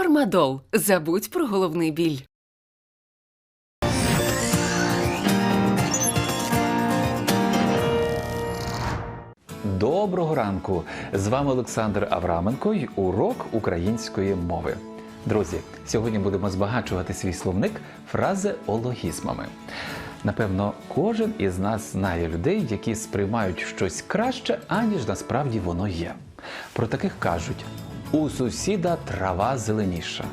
Фармадол. Забудь про головний біль. Доброго ранку! З вами Олександр Авраменко й урок української мови. Друзі, сьогодні будемо збагачувати свій словник фразеологізмами. Напевно, кожен із нас знає людей, які сприймають щось краще, аніж насправді воно є. Про таких кажуть: у сусіда трава зеленіша.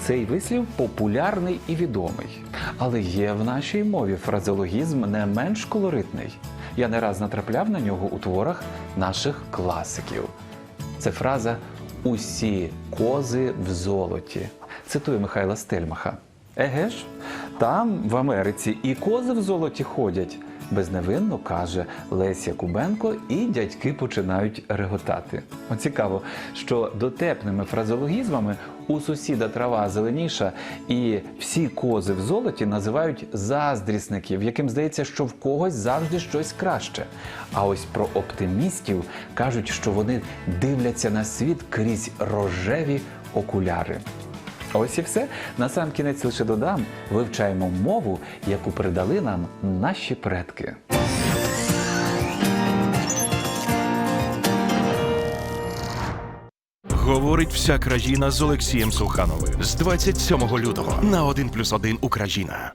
Цей вислів популярний і відомий, але є в нашій мові фразеологізм не менш колоритний. Я не раз натрапляв на нього у творах наших класиків. Це фраза Усі кози в золоті. Цитує Михайла Стельмаха. Еге ж, там, в Америці, і кози в золоті ходять. Безневинно каже Леся Кубенко, і дядьки починають реготати. О, цікаво, що дотепними фразеологізмами у сусіда трава зеленіша і всі кози в золоті називають заздрісників, яким здається, що в когось завжди щось краще. А ось про оптимістів кажуть, що вони дивляться на світ крізь рожеві окуляри. Ось і все. На сам кінець лише додам, вивчаємо мову, яку передали нам наші предки. Говорить вся країна з Олексієм Сухановим з 27 лютого на 1+,1 Україна.